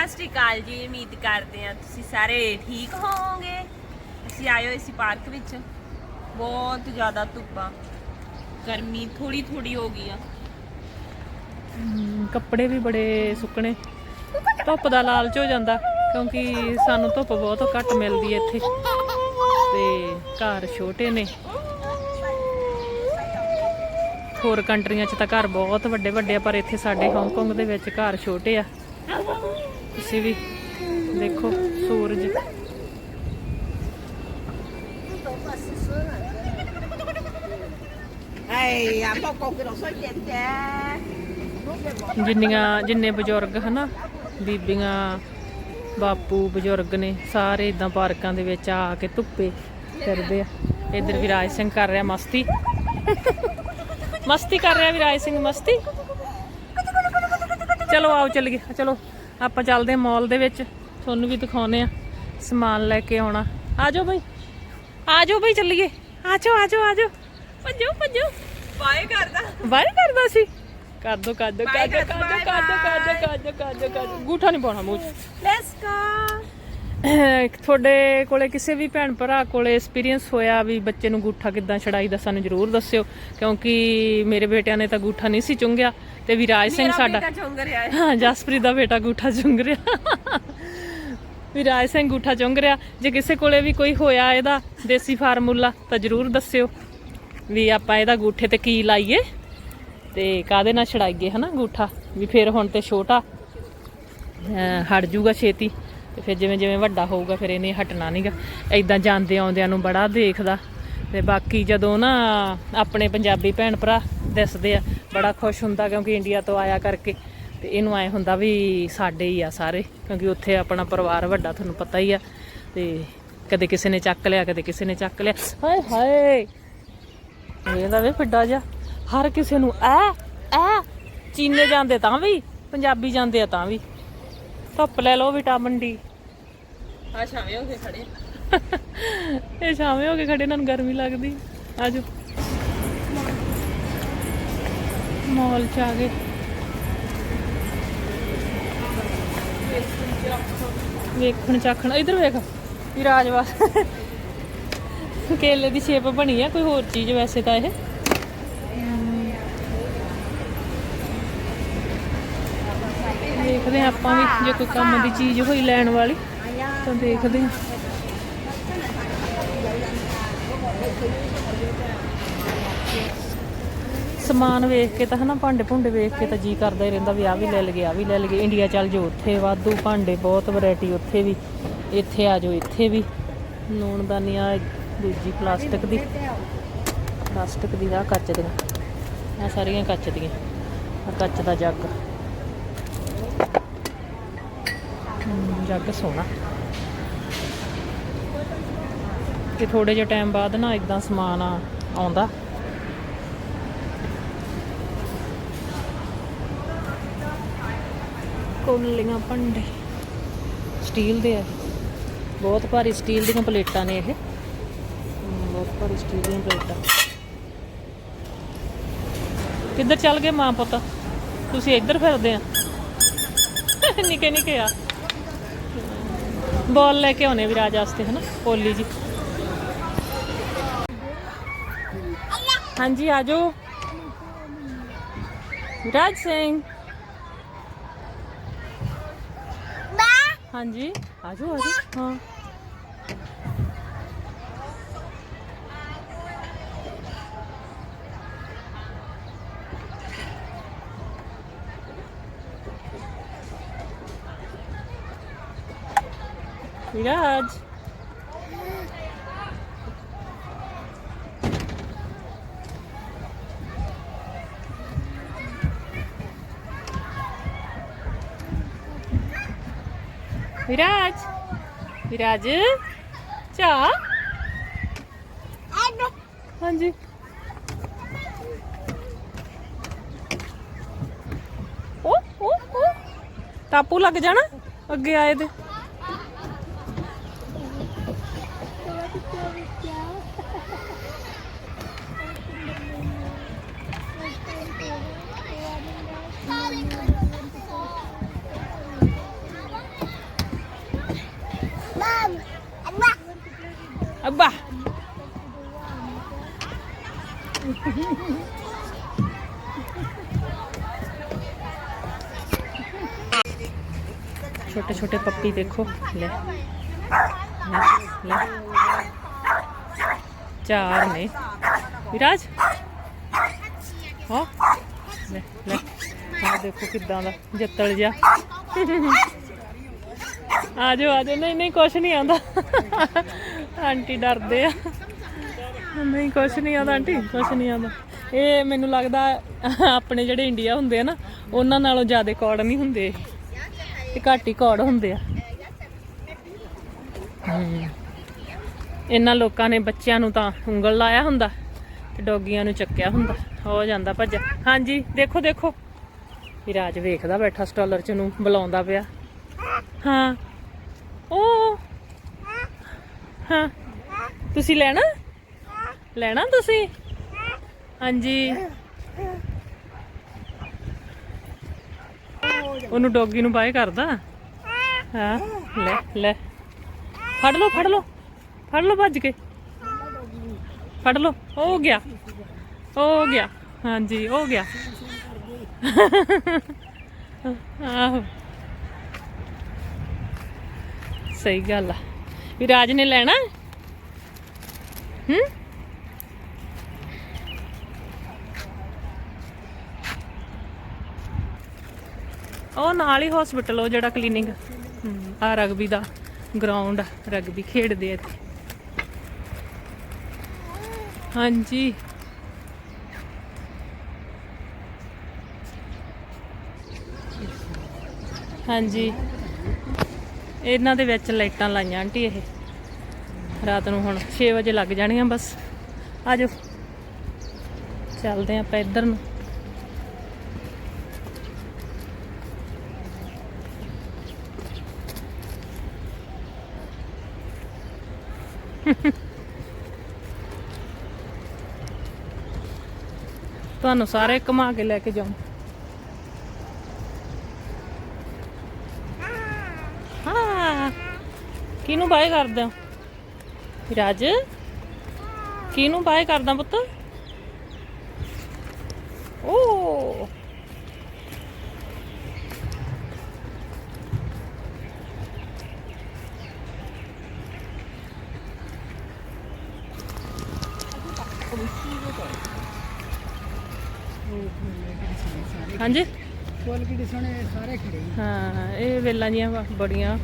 ਸਤਿ ਸ਼੍ਰੀ ਅਕਾਲ ਜੀ ਉਮੀਦ ਕਰਦੇ ਹਾਂ ਤੁਸੀਂ ਸਾਰੇ ਠੀਕ ਹੋਵੋਗੇ। ਅਸੀਂ ਆਏ ਹੋਏ ਸੀ ਪਾਰਕ ਵਿੱਚ। ਬਹੁਤ ਜ਼ਿਆਦਾ ਧੁੱਪਾਂ ਗਰਮੀ ਥੋੜੀ ਥੋੜੀ ਹੋ ਗਈ ਆ। ਹਮ, ਕੱਪੜੇ ਵੀ ਬੜੇ ਸੁੱਕਣੇ। ਧੁੱਪ ਦਾ ਲਾਲਚ ਹੋ ਜਾਂਦਾ ਕਿਉਂਕਿ ਸਾਨੂੰ ਧੁੱਪ ਬਹੁਤ ਘੱਟ ਮਿਲਦੀ ਹੈ ਇੱਥੇ। ਤੇ ਘਰ ਛੋਟੇ ਨੇ। ਹੋਰ ਕੰਟਰੀਆਂ 'ਚ ਤਾਂ ਘਰ ਬਹੁਤ ਵੱਡੇ ਵੱਡੇ ਆ ਪਰ ਇੱਥੇ ਸਾਡੇ ਹਾਂਗਕਾਂਗ ਦੇ ਵਿੱਚ ਘਰ ਛੋਟੇ ਆ। ਤੁਸੀਂ ਵੀ ਦੇਖੋ ਸੂਰਜ। ਜਿੰਨੀਆਂ ਜਿੰਨੇ ਬਜ਼ੁਰਗ ਹਨਾ ਬੀਬੀਆਂ ਬਾਪੂ ਬਜ਼ੁਰਗ ਨੇ ਸਾਰੇ ਇਦਾਂ ਪਾਰਕਾਂ ਦੇ ਵਿੱਚ ਆ ਕੇ ਧੁੱਪੇ ਫਿਰਦੇ ਆ। ਇਧਰ ਵਿਰਾਜ ਸਿੰਘ ਕਰ ਰਿਹਾ ਮਸਤੀ। ਮਸਤੀ ਕਰ ਰਿਹਾ ਵਿਰਾਜ ਸਿੰਘ ਮਸਤੀ। ਚਲੋ ਆਓ ਚੱਲੀਏ। ਚਲੋ। ਆਪਾਂ ਚੱਲਦੇ ਮਾਲ ਦੇ ਵਿੱਚ। ਤੁਹਾਨੂੰ ਵੀ ਦਿਖਾਉਨੇ ਆ ਸਮਾਨ ਲੈ ਕੇ ਆਉਣਾ। ਆ ਜਾਓ ਬਈ। ਆ ਜਾਓ ਬਈ ਚੱਲੀਏ। ਆ ਜਾਓ ਆ ਜਾਓ ਆ ਜਾਓ। ਭੱਜੋ ਭੱਜੋ। ਬਾਏ ਕਰਦਾ। ਬਾਈ ਕਰਦਾ ਸੀ। ਕਰ ਦੋ ਕਰ ਦੋ ਕਰ ਦੋ ਕਰ ਦੋ ਕਰ ਦੋ ਕਰ ਦੋ ਕਰ ਦੋ ਕਰ ਦੋ ਕਰ ਦੋ। ਗੂਠਾ ਨਹੀਂ ਪਾਉਣਾ ਮੂੰਹ 'ਚ। ਲੈਟਸ ਗੋ ਤੁਹਾਡੇ ਕੋਲੇ ਕਿਸੇ ਵੀ ਭੈਣ ਭਰਾ ਕੋਲੇ ਐਕਸਪੀਰੀਅੰਸ ਹੋਇਆ ਵੀ ਬੱਚੇ ਨੂੰ ਗੂਠਾ ਕਿੱਦਾਂ ਛੜਾਈਦਾ ਸਾਨੂੰ ਜਰੂਰ ਦੱਸਿਓ। ਕਿਉਂਕਿ ਮੇਰੇ ਬੇਟਿਆਂ ਨੇ ਤਾਂ ਗੂਠਾ ਨਹੀਂ ਸੀ ਚੁੰਗਿਆ। ਤੇ ਵਿਰਾਜ ਸਿੰਘ ਸਾਡਾ ਚੁੰਗ ਰਿਹਾ ਹੈ। ਹਾਂ ਜਸਪ੍ਰੀਤ ਦਾ ਬੇਟਾ ਗੂਠਾ ਚੁੰਗ ਰਿਹਾ। ਵਿਰਾਜ ਸਿੰਘ ਗੂਠਾ ਚੁੰਗ ਰਿਹਾ। ਜੇ ਕਿਸੇ ਕੋਲੇ ਵੀ ਕੋਈ ਹੋਇਆ ਇਹਦਾ ਦੇਸੀ ਫਾਰਮੂਲਾ ਤਾਂ ਜਰੂਰ ਦੱਸਿਓ ਵੀ ਆਪਾਂ ਇਹਦਾ ਗੂਠੇ ਤੇ ਕੀ ਲਾਈਏ ਤੇ ਕਾਦੇ ਨਾਲ ਛੜਾਈਏ ਹਨਾ ਗੂਠਾ? ਵੀ ਫਿਰ ਹੁਣ ਤੇ ਛੋਟਾ ਹਟ ਜੂਗਾ ਛੇਤੀ ਤੇ ਫਿਰ ਜਿਵੇਂ ਜਿਵੇਂ ਵੱਡਾ ਹੋਊਗਾ ਫਿਰ ਇਹਨੇ ਹਟਣਾ ਨਹੀਂਗਾ ਐਦਾਂ ਜਾਂਦੇ ਆਉਂਦਿਆਂ ਨੂੰ ਬੜਾ ਦੇਖਦਾ। ਤੇ ਬਾਕੀ ਜਦੋਂ ਨਾ ਆਪਣੇ ਪੰਜਾਬੀ ਭੈਣ ਭਰਾ ਦਿਸਦੇ ਆ, ਬੜਾ ਖੁਸ਼ ਹੁੰਦਾ ਕਿਉਂਕਿ ਇੰਡੀਆ ਤੋਂ ਆਇਆ ਕਰਕੇ। ਤੇ ਇਹਨੂੰ ਐ ਹੁੰਦਾ ਵੀ ਸਾਡੇ ਹੀ ਆ ਸਾਰੇ, ਕਿਉਂਕਿ ਉੱਥੇ ਆਪਣਾ ਪਰਿਵਾਰ ਵੱਡਾ ਤੁਹਾਨੂੰ ਪਤਾ ਹੀ ਆ। ਤੇ ਕਦੇ ਕਿਸੇ ਨੇ ਚੱਕ ਲਿਆ, ਕਦੇ ਕਿਸੇ ਨੇ ਚੱਕ ਲਿਆ। ਹਾਏ ਹਾਏ ਵੇਖਦਾ ਵੇ ਫਿੱਡਾ ਜਾ ਹਰ ਕਿਸੇ ਨੂੰ ਐ ਐ, ਚੀਨੇ ਜਾਂਦੇ ਤਾਂ ਵੀ, ਪੰਜਾਬੀ ਜਾਂਦੇ ਆ ਤਾਂ ਵੀ। ਧੁੱਪ ਲੈ ਲਓ ਵਿਟਾਮਿਨ ਡੀ। ਆ ਸ਼ਾਮੇ ਹੋ ਕੇ ਖੜੇ। ਇਹ ਸ਼ਾਮੇ ਹੋ ਕੇ ਖੜੇ ਇਹਨਾਂ ਨੂੰ ਗਰਮੀ ਲੱਗਦੀ। ਆਜੋ। ਮਾਲ ਚ ਆ ਗਏ। ਵੇਖਣ ਚਾਖਣ। ਇਧਰ ਵੇਖ। ਵੀ ਰਾਜਵਾਸ ਕੇਲੇ ਦੀ ਸ਼ੇਪ ਬਣੀ ਆ ਕੋਈ ਹੋਰ ਚੀਜ਼ ਵੈਸੇ ਤਾਂ ਇਹ। ਦੇਖਦੇ ਆਪਾਂ ਵੀ ਜੇ ਕੋਈ ਕੰਮ ਦੀ ਚੀਜ਼ ਹੋਈ ਲੈਣ ਵਾਲੀ ਤਾਂ ਦੇਖਦੇ ਹਾਂ ਸਮਾਨ ਵੇਖ ਕੇ ਤਾਂ ਹਨਾ ਭਾਂਡੇ ਭੁੰਡੇ ਵੇਖ ਕੇ ਤਾਂ ਜੀ ਕਰਦਾ ਹੀ ਰਹਿੰਦਾ ਵੀ ਆ ਵੀ ਲੈ ਲਈਏ ਆ ਵੀ ਲੈ ਲਈਏ। ਇੰਡੀਆ ਚੱਲ ਜਾਓ, ਉੱਥੇ ਵਾਧੂ ਭਾਂਡੇ, ਬਹੁਤ ਵੈਰਾਈਟੀ ਉੱਥੇ ਵੀ। ਇੱਥੇ ਆ ਜਾਓ, ਇੱਥੇ ਵੀ। ਲੂਣਦਾਨੀ ਆ ਦੂਜੀ ਪਲਾਸਟਿਕ ਦੀ। ਪਲਾਸਟਿਕ ਦੀ ਆ ਕੱਚ ਦੀਆਂ। ਆ ਸਾਰੀਆਂ ਕੱਚ ਦੀਆਂ। ਆ ਕੱਚ ਦਾ ਜੱਗ। ਜੱਗ ਸੋਹਣਾ। ਤੇ ਥੋੜੇ ਜਿਹਾ ਟਾਈਮ ਬਾਅਦ ਨਾ ਇਦਾਂ ਸਮਾਨ ਆ ਆਉਂਦਾ। ਕੋਲੀਆਂ ਭਾਂਡੇ। ਸਟੀਲ ਦੇ ਆ ਬਹੁਤ ਭਾਰੀ ਸਟੀਲ ਦੀਆਂ ਪਲੇਟਾਂ ਨੇ ਇਹ। ਹਮ, ਬਹੁਤ ਭਾਰੀ ਸਟੀਲ ਦੀਆਂ ਪਲੇਟਾਂ। ਕਿੱਧਰ ਚੱਲ ਗਏ ਮਾਂ ਪੁੱਤ? ਤੁਸੀਂ ਇੱਧਰ ਫਿਰਦੇ ਆ। ਨਿੱਕੇ ਨਿੱਕੇ ਆ। ਬਾਲ ਲੈ ਕੇ ਆਉਨੇ ਵਿਰਾਜ ਵਾਸਤੇ ਹਨਾ? ਕੋਲੀ ਜੀ। ਹਾਂਜੀ ਆਜੋ। ਰਾਜ ਸਿੰਘ। ਹਾਂਜੀ ਆਜੋ ਆਜੋ ਹਾਂ ਵਿਰਾਜ ਵਿਰਾਜ ਵਿਰਾਜ ਚਾ ਹਾਂਜੀ ਓ ਓ ਓ ਟਾਪੂ ਲੱਗ ਜਾਣਾ ਅੱਗੇ ਆਏ ਦੇ ਛੋਟੇ ਪੱਪੀ ਦੇਖੋ। ਲੈ। ਲੈ ਚਾਰ ਨੇ। ਵਿਰਾਜ? ਹਾਂ। ਲੈ ਲੈ। ਆ ਦੇਖੋ ਕਿੱਦਾਂ ਦਾ ਜੱਤਲ ਜਿਹਾ। ਆ ਜਾਓ ਆ ਜਾਓ ਨਹੀਂ ਨਹੀਂ, ਕੁਛ ਨਹੀਂ ਆਉਂਦਾ। ਆਂਟੀ ਡਰਦੇ ਆ। ਨਹੀਂ, ਕੁਛ ਨਹੀਂ ਆਉਂਦਾ ਆਂਟੀ, ਕੁਛ ਨਹੀਂ ਆਉਂਦਾ। ਇਹ ਮੈਨੂੰ ਲੱਗਦਾ ਆਪਣੇ ਜਿਹੜੇ ਇੰਡੀਆ ਹੁੰਦੇ ਆ ਨਾ, ਉਹਨਾਂ ਨਾਲੋਂ ਜ਼ਿਆਦਾ ਕੌੜ ਨਹੀਂ ਹੁੰਦੇ ਇਹ। ਘੱਟ ਹੀ ਕੌੜ ਹੁੰਦੇ ਆ। ਇਹਨਾਂ ਲੋਕਾਂ ਨੇ ਬੱਚਿਆਂ ਨੂੰ ਤਾਂ ਉਂਗਲ ਲਾਇਆ ਹੁੰਦਾ ਤੇ ਡੋਗੀਆਂ ਨੂੰ ਚੱਕਿਆ ਹੁੰਦਾ। ਹੋ ਜਾਂਦਾ ਭੱਜ। ਹਾਂਜੀ, ਦੇਖੋ ਦੇਖੋ। ਵਿਰਾਜ ਵੇਖਦਾ ਬੈਠਾ ਸਟਾਲਰ ਚ ਨੂੰ, ਬੁਲਾਉਂਦਾ ਪਿਆ। ਹਾਂ। ਉਹ ਹਾਂ। ਤੁਸੀਂ ਲੈਣਾ? ਲੈਣਾ ਤੁਸੀਂ? ਹਾਂਜੀ। ਉਹਨੂੰ ਡੋਗੀ ਨੂੰ ਬਾਏ ਕਰਦਾ। ਹਾਂ, ਲੈ ਲੈ। ਫੜ ਲਓ ਫੜ ਲਓ। ਫੜ ਲਓ ਭੱਜ ਕੇ। ਫੜ ਲਓ, ਹੋ ਗਿਆ। ਹੋ ਗਿਆ। ਹਾਂਜੀ, ਹੋ ਗਿਆ। ਆਹੋ। ਸਹੀ ਗੱਲ ਆ। ਵੀ ਰਾਜ ਨੇ ਲੈਣਾ? ਹੂੰ? ਉਹ ਨਾਲ ਹੀ ਹਸਪੀਟਲ ਉਹ ਜਿਹੜਾ ਕਲੀਨਿਕ ਆ ਰਗਬੀ ਦਾ ਗਰਾਊਂਡ ਰਗਬੀ ਖੇਡਦੇ ਆ ਇੱਥੇ। ਹਾਂਜੀ। ਹਾਂਜੀ। ਇਹਨਾਂ ਦੇ ਵਿੱਚ ਲਾਈਟਾਂ ਲਾਈਆਂ, ਆਂਟੀ ਇਹ। ਰਾਤ ਨੂੰ ਹੁਣ 6 ਵਜੇ ਲੱਗ ਜਾਣੀਆਂ ਬਸ। ਆਜੋ। ਚੱਲਦੇ ਆਂ ਆਪਾਂ ਇੱਧਰ ਨੂੰ। ਤੁਹਾਨੂੰ ਸਾਰੇ ਘੁਮਾ ਕੇ ਲੈ ਕੇ ਜਾਉਂ ਹਾਂ। ਕਿਹਨੂੰ ਬਾਏ ਕਰਦਾ? ਰਾਜ? ਕਿਹਨੂੰ ਬਾਏ ਕਰਦਾ ਪੁੱਤ ਓ ਹਾਂਜੀ? ਫੁੱਲ ਕੀ ਦਿਸਣੇ ਸਾਰੇ ਖੜੇ ਹਾਂ ਇਹ ਵੇਲਾਂ ਜੀਆਂ ਬੜੀਆਂ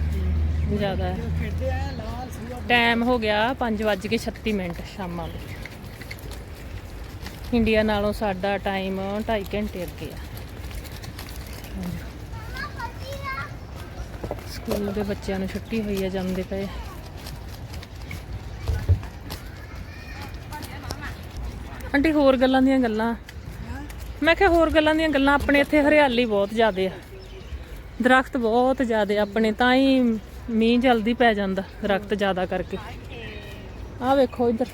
ਜ਼ਿਆਦਾ। ਹੈ ਖੇਡਦੇ ਆ ਲਾਲ ਸੂਆ ਟਾਈਮ ਹੋ ਗਿਆ 5:36 ਮਿੰਟ ਸ਼ਾਮਾਂ ਦੇ ਇੰਡੀਆ ਨਾਲੋਂ ਸਾਡਾ ਟਾਈਮ 2.5 ਘੰਟੇ ਅੱਗੇ ਆ। ਸਕੂਲ ਦੇ ਬੱਚਿਆਂ ਨੂੰ ਛੁੱਟੀ ਹੋਈ ਆ ਜਾਂਦੇ ਪਏ। ਆਂਟੀ ਹੋਰ ਗੱਲਾਂ ਦੀਆਂ ਗੱਲਾਂ? ਮੈਂ ਕਿਹਾ ਹੋਰ ਗੱਲਾਂ ਦੀਆਂ ਗੱਲਾਂ, ਆਪਣੇ ਇੱਥੇ ਹਰਿਆਲੀ ਬਹੁਤ ਜ਼ਿਆਦੇ ਆ। ਦਰਖਤ ਬਹੁਤ ਜ਼ਿਆਦੇ ਆਪਣੇ, ਤਾਂ ਹੀ ਮੀਂਹ ਜਲਦੀ ਪੈ ਜਾਂਦਾ ਦਰਖਤ ਜ਼ਿਆਦਾ ਕਰਕੇ। ਆਹ ਵੇਖੋ ਇੱਧਰ।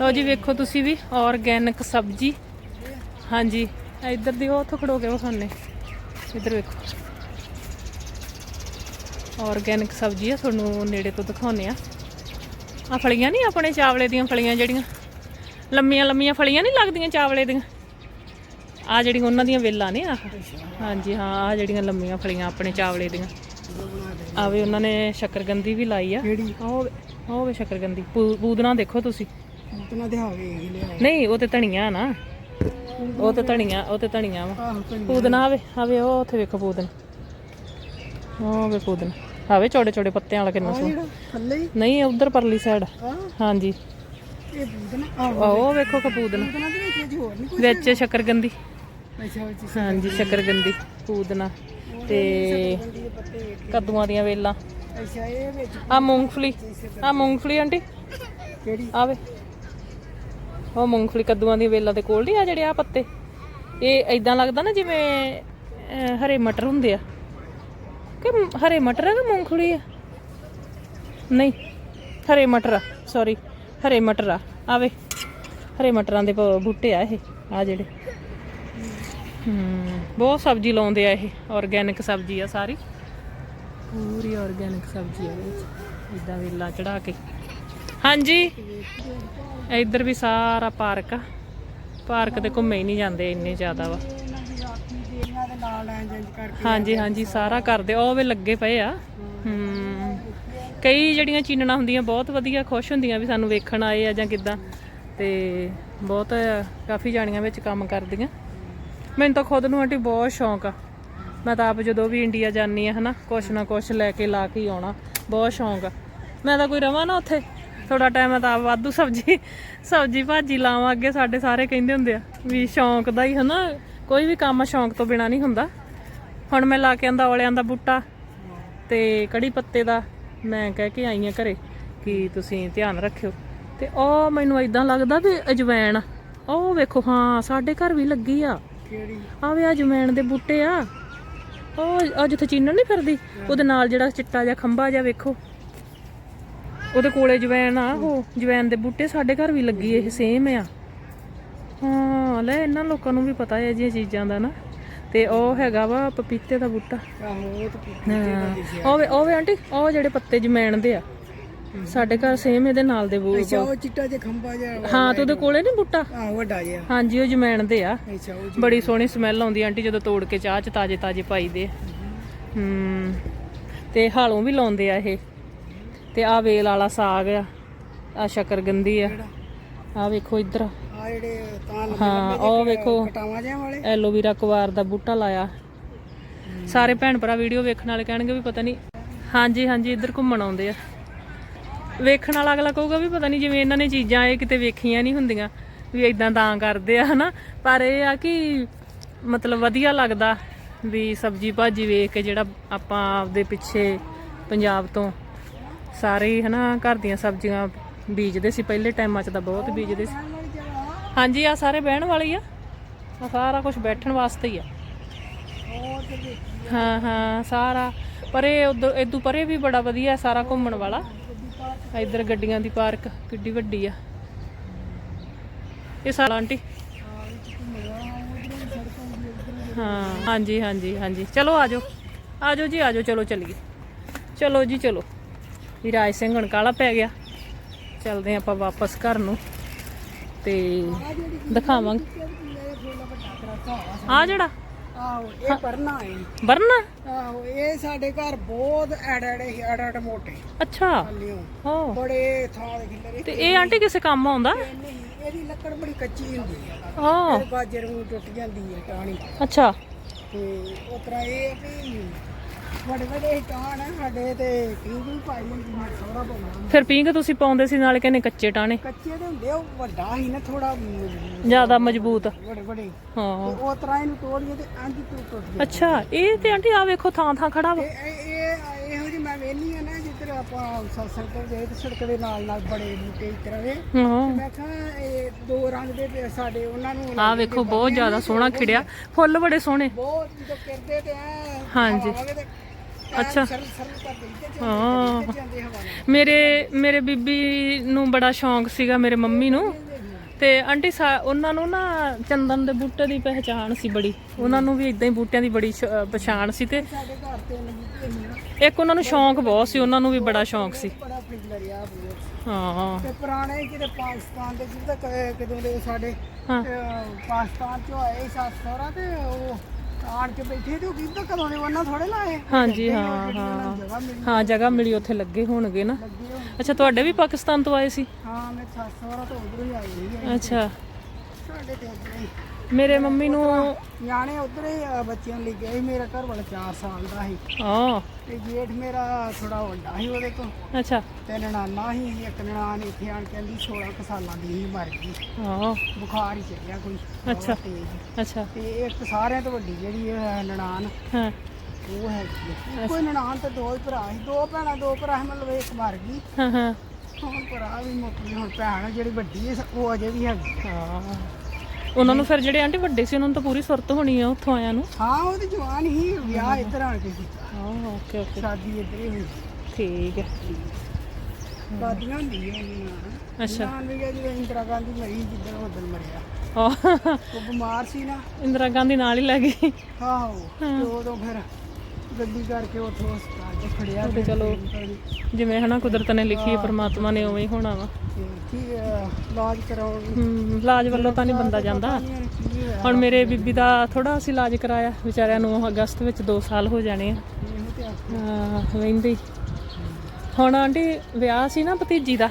ਲਓ ਜੀ, ਵੇਖੋ ਤੁਸੀਂ ਵੀ ਆਰਗੈਨਿਕ ਸਬਜ਼ੀ। ਹਾਂਜੀ ਇੱਧਰ ਦੀ ਉਹ ਉੱਥੋਂ ਖੜੋ ਕੇ ਉਹ ਖਾਣੇ ਇੱਧਰ ਵੇਖੋ। ਆਰਗੈਨਿਕ ਸਬਜ਼ੀ ਆ, ਤੁਹਾਨੂੰ ਨੇੜੇ ਤੋਂ ਦਿਖਾਉਨੇ ਆ। ਆ ਫਲੀਆਂ ਨਹੀਂ ਆਪਣੇ ਚਾਵਲੇ ਦੀਆਂ ਫਲੀਆਂ ਜਿਹੜੀਆਂ? ਲੰਮੀਆਂ ਲੰਮੀਆਂ ਫਲੀਆਂ ਨਹੀਂ ਲੱਗਦੀਆਂ ਚਾਵਲੇ ਦੀਆਂ? ਆ ਜਿਹੜੀਆਂ ਉਹਨਾਂ ਦੀਆਂ ਵੇਲਾਂ ਨੇ ਆਹ। ਹਾਂਜੀ ਹਾਂ ਆ ਜਿਹੜੀਆਂ ਲੰਮੀਆਂ ਫਲੀਆਂ ਆਪਣੇ ਚਾਵਲੇ ਦੀਆਂ। ਆਵੇ ਉਹਨਾਂ ਨੇ ਸ਼ੱਕਰਗੰਦੀ ਵੀ ਲਾਈ ਆ। ਕਿਹੜੀ? ਉਹ ਉਹ ਵੇ ਸ਼ੱਕਰਗੰਦੀ। ਪੂਦਨਾ ਦੇਖੋ ਤੁਸੀਂ। ਉਤਨਾ ਦੇ ਹਾਵੇ ਇਹ ਲਿਆ ਨਹੀਂ ਉਹ ਤੇ ਧਣੀਆਂ ਨਾ। ਉਹ ਤੇ ਧਣੀਆਂ ਉਹ ਤੇ ਧਣੀਆਂ ਵਾ। ਪੂਦਨਾ ਆਵੇ ਆਵੇ ਉਹ ਉੱਥੇ ਵੇਖੋ ਪੂਦਨ। ਉਹ ਵੇ ਪੂਦਨ। ਆਵੇ ਛੋਟੇ ਛੋਟੇ ਪੱਤਿਆਂ ਵਾਲਾ ਕਿੰਨਾ ਸੋਹਣਾ। ਜਿਹੜਾ ਥੱਲੇ ਹੀ? ਨਹੀਂ ਉਧਰ ਪਰਲੀ ਸਾਈਡ ਆ ਹਾਂਜੀ। ਇਹ ਆਹੋ। ਉਹ ਵੇਖੋ ਕਪੂਦਨ ਵਿੱਚ ਸ਼ੱਕਰਗੰਦੀ। ਹਾਂਜੀ ਸ਼ੱਕਰਗੰਦੀ ਪੂਦਨਾ ਤੇ ਕੱਦੂਆਂ ਦੀਆਂ ਵੇਲਾਂ। ਅੱਛਾ ਇਹ ਵਿੱਚ ਆ ਮੂੰਗਫਲੀ ਆ ਮੂੰਗਫਲੀ ਆਂਟੀ। ਕਿਹੜੀ? ਆਵੇ ਉਹ ਮੂੰਗਫਲੀ ਕੱਦੂਆਂ ਦੀਆਂ ਵੇਲਾਂ ਦੇ ਕੋਲ ਨਹੀਂ ਆ ਜਿਹੜੇ ਆ ਪੱਤੇ? ਇਹ ਐਦਾਂ ਲੱਗਦਾ ਨਾ ਜਿਵੇਂ ਹਰੇ ਮਟਰ ਹੁੰਦੇ ਆ। ਕਿ ਹਰੇ ਮਟਰ ਆ ਕਿ ਮੂੰਗਫਲੀ ਆ? ਨਹੀਂ ਹਰੇ ਮਟਰ ਆ ਸੌਰੀ ਹਰੇ ਮਟਰ ਆ। ਆਵੇ ਹਰੇ ਮਟਰਾਂ ਦੇ ਬੂਟੇ ਆ ਇਹ ਆ ਜਿਹੜੇ। ਹੂੰ। ਬਹੁਤ ਸਬਜ਼ੀ ਲਾਉਂਦੇ ਆ ਇਹ ਆਰਗੈਨਿਕ ਸਬਜ਼ੀ ਆ ਸਾਰੀ। ਪੂਰੀ ਆਰਗੈਨਿਕ ਸਬਜ਼ੀ ਆ ਵਿੱਚ ਇਦਾਂ ਵੇਲਾਂ ਚੜਾ ਕੇ। ਹਾਂਜੀ। ਇੱਧਰ ਵੀ ਸਾਰਾ ਪਾਰਕ ਆ। ਪਾਰਕ ਤੇ ਘੁੰਮੇ ਹੀ ਨਹੀਂ ਜਾਂਦੇ, ਇੰਨੇ ਜ਼ਿਆਦਾ ਵਾ। ਹਾਂਜੀ ਹਾਂਜੀ, ਸਾਰਾ ਕਰਦੇ, ਉਹ ਵੇ ਲੱਗੇ ਪਏ ਆ। ਹੂੰ। ਕਈ ਜਿਹੜੀਆਂ ਚੀਨਣਾ ਹੁੰਦੀਆਂ, ਬਹੁਤ ਵਧੀਆ, ਖੁਸ਼ ਹੁੰਦੀਆਂ ਵੀ ਸਾਨੂੰ ਵੇਖਣ ਆਏ ਆ ਜਾਂ ਕਿੱਦਾਂ। ਤੇ ਬਹੁਤ ਕਾਫੀ ਜਾਣੀਆਂ ਵਿੱਚ ਕੰਮ ਕਰਦੀਆਂ। ਮੈਨੂੰ ਤਾਂ ਖੁਦ ਨੂੰ ਆਂਟੀ ਬਹੁਤ ਸ਼ੌਂਕ ਆ। ਮੈਂ ਤਾਂ ਆਪ ਜਦੋਂ ਵੀ ਇੰਡੀਆ ਜਾਂਦੀ ਆ, ਹਨਾ, ਕੁਛ ਨਾ ਕੁਛ ਲੈ ਕੇ ਲਾ ਕੇ ਆਉਣਾ। ਬਹੁਤ ਸ਼ੌਂਕ ਆ। ਮੈਂ ਤਾਂ ਕੋਈ ਰਵਾਂ ਨਾ ਉੱਥੇ। ਥੋੜਾ ਟਾਈਮ ਮੈਂ ਤਾਂ ਆਪ ਵਾਧੂ ਸਬਜੀ ਸਬਜੀ ਭਾਜੀ ਲਾਵਾਂ, ਅੱਗੇ ਸਾਡੇ ਸਾਰੇ ਕਹਿੰਦੇ ਹੁੰਦੇ ਆ ਵੀ ਸ਼ੌਂਕ ਦਾ ਹੀ, ਹਨਾ। ਕੋਈ ਵੀ ਕੰਮ ਸ਼ੌਂਕ ਤੋਂ ਬਿਨਾ ਨਹੀਂ ਹੁੰਦਾ। ਹੁਣ ਮੈਂ ਲਾ ਕੇ ਆਂਦਾ ਔਲਿਆਂ ਦਾ ਬੂਟਾ ਤੇ ਕੜੀ ਪੱਤੇ ਦਾ, ਮੈਂ ਕਹਿ ਕੇ ਆਈ ਆ ਘਰੇ ਕਿ ਤੁਸੀਂ ਧਿਆਨ ਰੱਖਿਓ। ਤੇ ਉਹ ਮੈਨੂੰ ਇਦਾਂ ਲੱਗਦਾ ਵੀ ਅਜਵੈਣ ਉਹ ਵੇਖੋ, ਹਾਂ, ਸਾਡੇ ਘਰ ਵੀ ਲੱਗੀ ਆ। ਕਿਹੜੀ? ਆਵੇ ਅਜਵੈਣ ਦੇ ਬੂਟੇ ਆ। ਉਹ ਉਹ ਜਿੱਥੇ ਚੀਨਣ ਨਹੀਂ ਫਿਰਦੀ? ਉਹਦੇ ਨਾਲ ਜਿਹੜਾ ਚਿੱਟਾ ਜਿਹਾ ਖੰਭਾ ਜਿਹਾ ਵੇਖੋ। ਉਹਦੇ ਕੋਲੇ ਜਵੈਣ ਆ ਉਹ ਜਵੈਣ ਦੇ ਬੂਟੇ ਸਾਡੇ ਘਰ ਵੀ ਲੱਗੀ ਇਹ ਸੇਮ ਆ। ਹਾਂ ਲੈ ਇਹਨਾਂ ਲੋਕਾਂ ਨੂੰ ਵੀ ਪਤਾ ਹੈ ਜੀ ਚੀਜ਼ਾਂ ਦਾ ਨਾ। ਤੇ ਉਹ ਹੈਗਾ ਵਾ ਪਪੀਤੇ ਦਾ ਬੂਟਾ। ਆਹੋ ਉਹ ਤਾਂ ਪੀਤੇ ਹਾਂ। ਉਹ ਵੇ ਉਹ ਵੇ ਆਂਟੀ ਉਹ ਜਿਹੜੇ ਪੱਤੇ ਜਮੈਣ ਦੇ ਆ। ਸਾਡੇ ਘਰ ਸੇਮ ਇਹਦੇ ਨਾਲ ਦੇ ਬੂ ਅੱਛਾ ਉਹ ਚਿੱਟਾ ਜਿਹਾ ਖੰਭਾ ਜਿਹਾ ਹਾਂ ਤੇ ਉਹਦੇ ਕੋਲੇ ਨਹੀਂ ਬੂਟਾ? ਆਹ ਵੱਡਾ ਜਿਹਾ। ਹਾਂਜੀ ਉਹ ਜਮੈਣ ਦੇ ਆ। ਅੱਛਾ ਉਹ ਬੜੀ ਸੋਹਣੀ ਸਮੈਲ ਆਉਂਦੀ ਆਂਟੀ ਜਦੋਂ ਤੋੜ ਕੇ ਚਾਹ ਚ ਤਾਜੇ ਤਾਜੇ ਪਾਈਦੇ। ਹੂੰ ਤੇ ਹਾਲੋਂ ਵੀ ਲਾਉਂਦੇ ਆ ਇਹ। ਤੇ ਆ ਵੇਲ ਵਾਲਾ ਸਾਗ ਆ ਆ ਸ਼ਕਰਗੰਦੀ ਆ। ਆ ਵੇਖੋ ਇੱਧਰ। ਆ ਜਿਹੜੇ ਤਾਂ ਲੰਬੇ ਹਾਂ ਉਹ ਵੇਖੋ। ਕਟਾਵਾਂ ਜਿਹਾ ਵਾਲੇ। ਐਲੋਵੀਰਾ ਕੁਵਾਰ ਦਾ ਬੂਟਾ ਲਾਇਆ। ਸਾਰੇ ਭੈਣ ਭਰਾ ਵੀਡੀਓ ਵੇਖਣ ਵਾਲੇ ਕਹਿਣਗੇ ਵੀ ਪਤਾ ਨਹੀਂ ਹਾਂਜੀ ਹਾਂਜੀ ਇੱਧਰ ਘੁੰਮਣ ਆਉਂਦੇ ਆ। ਵੇਖਣ ਵਾਲਾ ਅਗਲਾ ਕਹੂਗਾ ਵੀ ਪਤਾ ਨਹੀਂ ਜਿਵੇਂ ਇਹਨਾਂ ਨੇ ਚੀਜ਼ਾਂ ਇਹ ਕਿਤੇ ਵੇਖੀਆਂ ਨਹੀਂ ਹੁੰਦੀਆਂ, ਵੀ ਇਦਾਂ ਤਾਂ ਕਰਦੇ ਆ, ਹਨਾ? ਪਰ ਇਹ ਆ ਕਿ ਮਤਲਬ ਵਧੀਆ ਲੱਗਦਾ ਵੀ ਸਬਜੀ ਭਾਜੀ ਵੇਖ ਕੇ ਜਿਹੜਾ ਆਪਾਂ ਆਪਦੇ ਪਿੱਛੇ ਪੰਜਾਬ ਤੋਂ ਸਾਰੇ ਹੀ, ਹਨਾ, ਘਰ ਦੀਆਂ ਸਬਜ਼ੀਆਂ ਬੀਜਦੇ ਸੀ, ਪਹਿਲੇ ਟਾਈਮਾਂ 'ਚ ਤਾਂ ਬਹੁਤ ਬੀਜਦੇ ਸੀ। ਹਾਂਜੀ ਆ ਸਾਰੇ ਬਹਿਣ ਵਾਲੇ ਹੀ ਆ। ਆ ਸਾਰਾ ਕੁਝ ਬੈਠਣ ਵਾਸਤੇ ਹੀ ਆ। ਹਾਂ ਹਾਂ, ਸਾਰਾ। ਪਰੇ ਉਦੋਂ ਇਦੋਂ ਪਰੇ ਵੀ ਬੜਾ ਵਧੀਆ, ਸਾਰਾ ਘੁੰਮਣ ਵਾਲਾ। ਇੱਧਰ ਗੱਡੀਆਂ ਦੀ ਪਾਰਕ, ਕਿੱਡੀ ਵੱਡੀ ਆ। ਇਹ ਸਾਰਾ ਆਂਟੀ। ਹਾਂ, ਹਾਂਜੀ ਹਾਂਜੀ ਹਾਂਜੀ। ਚਲੋ ਆਜੋ। ਆਜੋ ਜੀ, ਆਜੋ, ਚਲੋ ਚੱਲੀਏ। ਚਲੋ ਜੀ, ਚਲੋ। ਵਿਰਾਜ ਸਿੰਘ ਹੁਣ ਕਾਲਾ ਪੈ ਗਿਆ। ਚੱਲਦੇ ਹਾਂ ਆਪਾਂ ਵਾਪਸ ਘਰ ਨੂੰ। ਤੇ ਦਿਖਾਵਾਂਗੇ। ਆ ਜਿਹੜਾ। ਆਹੋ ਇਹ ਪਰਨਾ ਹੈ। ਬਰਨਾ ਆਹੋ ਇਹ ਸਾਡੇ ਘਰ ਬਹੁਤ ਐਡ ਐਡ ਐਡ ਐਡ ਮੋਟੇ। ਅੱਛਾ। ਥੱਲਿਓ। ਹੋ। ਬੜੇ ਥਾਂ ਦੇ ਖਿਲਰੇ ਤੇ ਇਹ ਆਂਟੀ ਕਿਸੇ ਕੰਮ ਆਉਂਦਾ? ਨਹੀਂ ਇਹਦੀ ਲੱਕੜ ਬੜੀ ਕੱਚੀ ਹੁੰਦੀ ਹੈ ਹਾਂ। ਇਹ ਬਾਜਰ ਨੂੰ ਟੁੱਟ ਜਾਂਦੀ ਹੈ ਟਾਣੀ ਅੱਛਾ। ਤੇ ਉਸ ਤਰ੍ਹਾਂ ਇਹ ਵੀ ਵੱਡੇ ਵੱਡੇ ਟਾਣ ਆ ਸਾਡੇ ਤੇ ਕੀ ਵੀ ਪਾਈ ਹੁੰਦੀ ਹੈ ਥੋੜਾ ਬੰਦਾ ਫਿਰ ਪੀਂਘ ਤੁਸੀਂ ਪਾਉਂਦੇ ਸੀ ਨਾਲੇ ਕਹਿੰਦੇ ਕੱਚੇ ਟਾਣੇ ਕੱਚੇ ਤੇ ਹੁੰਦੇ ਆ, ਉਹ ਵੱਡਾ ਹੀ ਨਾ ਥੋੜਾ ਜ਼ਿਆਦਾ ਮਜ਼ਬੂਤ। ਵੱਡੇ ਵੱਡੇ। ਹਾਂ। ਤੇ ਉਹ ਤਰ੍ਹਾਂ ਇਹਨੂੰ ਤੋੜੀਏ ਤੇ ਅੰਜ ਟੁੱਟ ਗਿਆ ਅੱਛਾ ਇਹ ਤੇ ਆਂਟੀ ਆ ਵੇਖੋ ਥਾਂ ਥਾਂ ਖੜਾ ਵਾ। ਤੇ ਇਹ ਇਹ ਇਹੋ ਜਿਹੀ ਮੈਂ ਵੇਖਨੀ ਆ ਨਾ ਜਿੱਧਰ ਆਪਾਂ ਸਤਸੰਗ ਤੇ ਗਏ ਤੇ ਸੜਕ ਦੇ ਨਾਲ ਨਾਲ ਬੜੇ ਬੂਟੇ ਦੇ। ਹਾਂ। ਮੈਂ ਕਿਹਾ ਇਹ ਦੋ ਰੰਗ ਦੇ ਤੇ ਸਾਡੇ ਉਹਨਾਂ ਨੂੰ ਆ ਵੇਖੋ ਬਹੁਤ ਜ਼ਿਆਦਾ ਸੋਹਣਾ ਖਿੜਿਆ। ਫੁੱਲ ਬੜੇ ਸੋਹਣੇ। ਬਹੁਤ ਜਦੋਂ ਕਿਰਦੇ ਤੇ ਆ ਹਾਂਜੀ। ਅੱਛਾ। ਹਾਂ। ਮੇਰੇ ਮੇਰੇ ਬੀਬੀ ਨੂੰ ਬੜਾ ਸ਼ੌਂਕ ਸੀਗਾ ਮੇਰੇ ਮੰਮੀ ਨੂੰ। ਤੇ ਆਂਟੀ ਉਹਨਾਂ ਨੂੰ ਨਾ ਚੰਦਨ ਦੇ ਬੂਟੇ ਦੀ ਪਹਿਚਾਣ ਸੀ ਬੜੀ। ਉਹਨਾਂ ਨੂੰ ਵੀ ਇਦਾਂ ਹੀ ਬੂਟਿਆਂ ਦੀ ਬੜੀ ਪਛਾਣ ਸੀ ਤੇ ਨਾ ਇੱਕ ਉਹਨਾਂ ਨੂੰ ਸ਼ੌਂਕ ਬਹੁਤ ਸੀ ਉਹਨਾਂ ਨੂੰ ਵੀ ਬੜਾ ਸ਼ੌਂਕ ਸੀ। ਹਾਂ। ਤੇ ਪੁਰਾਣੇ ਕਿਤੇ ਪਾਕਿਸਤਾਨ ਦੇ ਕ- ਕਿਦੋਂ ਦੇ ਸਾਡੇ ਪਾਕਿਸਤਾਨ ਚੋਂ ਆਏ ਸੱਸ ਸਹੁਰਾ ਤੇ ਉਹ ਆਣ ਕੇ ਬੈਠੇ ਤੇ ਉਹ ਕਿੱਦਾਂ ਕਦੋਂ ਦੇ ਉਹਨਾਂ ਥੋੜੇ ਲਾਏ ਹਾਂਜੀ ਹਾਂ ਜਿਹੜੀ ਹਾਂ। ਨੂੰ ਹਾਂ ਜਗ੍ਹਾ ਮਿਲੀ ਉੱਥੇ ਲੱਗੇ ਹੋਣਗੇ ਨਾ। ਲੱਗੀ। ਅੱਛਾ ਤੁਹਾਡੇ ਵੀ ਪਾਕਿਸਤਾਨ ਤੋਂ ਆਏ ਸੀ? ਹਾਂ ਮੈਂ ਸੱਸ ਸਹੁਰਾ ਤੋਂ ਉਧਰੋਂ ਹੀ ਆਈ ਹੋਈ ਅੱਛਾ। ਸਾਡੇ ਤੇ ਉਧਰ ਹੀ। ਮੇਰੇ ਮੰਮੀ ਨੂੰ ਨਿਆਣੇ ਉਧਰ ਹੀ ਬੱਚਿਆਂ ਲਈ ਗਏ। ਮੇਰਾ ਘਰ ਵਾਲਾ 4 ਸਾਲ ਦਾ ਸੀ। ਹਾਂ। ਤੇ ਜੇਠ ਮੇਰਾ ਥੋੜਾ ਵੱਡਾ ਸੀ ਉਹਦੇ ਤੋਂ। ਅੱਛਾ। ਤੇ ਨਨਾਨਾ ਸੀ ਇੱਕ ਨਨਾਨ ਇੱਥੇ ਆਣ ਕੇ ਕਹਿੰਦੀ 16 ਕੁ ਸਾਲਾਂ ਦੀ ਸੀ ਮਰ ਗਈ। ਹਾਂ। ਬੁਖਾਰ ਹੀ ਚੜਿਆ ਕੋਈ। ਬਹੁਤ ਅੱਛਾ। ਤੇਜ਼। ਅੱਛਾ। ਤੇ ਇੱਕ ਸਾਰਿਆਂ ਤੋਂ ਵੱਡੀ ਜਿਹੜੀ ਇਹ ਨਨਾਨ ਹਾਂ। ਉਹ ਹੈਗੀ ਹੈ ਕੋਈ ਨਨਾਨ ਤੇ ਦੋ ਹੀ ਭਰਾ ਸੀ। ਦੋ ਭੈਣਾਂ ਦੋ ਭਰਾ ਸੀ ਮਤਲਬ ਇੱਕ ਮਰ ਗਈ। ਹਾਂ ਹਾਂ। ਹੁਣ ਭਰਾ ਵੀ ਮੁੱਕ ਗਏ ਹੁਣ ਭੈਣ ਜਿਹੜੀ ਵੱਡੀ ਹੈ ਉਹ ਅਜੇ ਵੀ ਹੈਗੀ ਹੈ। ਹਾਂ। ਉਹਨਾਂ ਨੂੰ ਫਿਰ ਜਿਹੜੇ ਆਂਟੀ ਵੱਡੇ ਸੀ ਉਹਨਾਂ ਨੂੰ ਤਾਂ ਪੂਰੀ ਸੁਰਤ ਹੋਣੀ ਆ ਉੱਥੋਂ ਆਇਆਂ ਨੂੰ। ਹਾਂ ਉਹ ਤੇ ਜਵਾਨ ਹੀ ਵਿਆਹ ਇੱਧਰ ਆਣ ਕੇ ਕੀਤਾ। ਹਾਂ ਓਕੇ ਓਕੇ। ਸ਼ਾਦੀ ਇੱਧਰ ਹੀ ਹੋਈ। ਠੀਕ ਹੈ। ਦਾਦੀਆਂ ਹੁੰਦੀ ਹੈ ਉਹਨਾਂ ਅੱਛਾ। ਨਾਨ ਵੀ ਜਦੋਂ ਇੰਦਰਾ ਗਾਂਧੀ ਮਰੀ ਜਿੱਦਣ ਉਹ ਦਿਨ ਮਰਿਆ। ਆਹ, ਉਹ ਬਿਮਾਰ ਸੀ ਨਾ। ਇੰਦਰਾ ਗਾਂਧੀ ਨਾਲ ਹੀ ਲੈ ਗਈ। ਆਹੋ ਤੇ ਉਦੋਂ ਫਿਰ ਗੱਡੀ ਕਰਕੇ ਉੱਥੋਂ ਹਸਪਤਾਲ ਤੋਂ ਖੜਿਆ ਤੇ ਚਲੋ ਜਿਵੇਂ ਹਨਾ ਕੁਦਰਤ ਨੇ ਲਿਖੀ ਹੈ ਪ੍ਰਮਾਤਮਾ ਨੇ ਉਵੇਂ ਹੀ ਹੋਣਾ ਵਾ। ਹੈ, ਇਲਾਜ ਕਰਾਉਣ ਇਲਾਜ ਵੱਲੋਂ ਤਾਂ ਨਹੀਂ ਬੰਦਾ ਜਾਂਦਾ। ਕੀ ਹੁਣ ਮੇਰੇ ਬੀਬੀ ਦਾ ਥੋੜਾ ਅਸੀਂ ਇਲਾਜ ਕਰਾਇਆ ਵਿਚਾਰਿਆਂ ਨੂੰ ਅਗਸਤ ਵਿੱਚ 2 ਸਾਲ ਹੋ ਜਾਣੇ ਆ। ਇਹੋ ਤੇ ਆਖਿਆ। ਹਾਂ ਵਹਿੰਦੀ ਹੁਣ ਆਂਟੀ ਵਿਆਹ ਸੀ ਨਾ ਭਤੀਜੀ ਦਾ।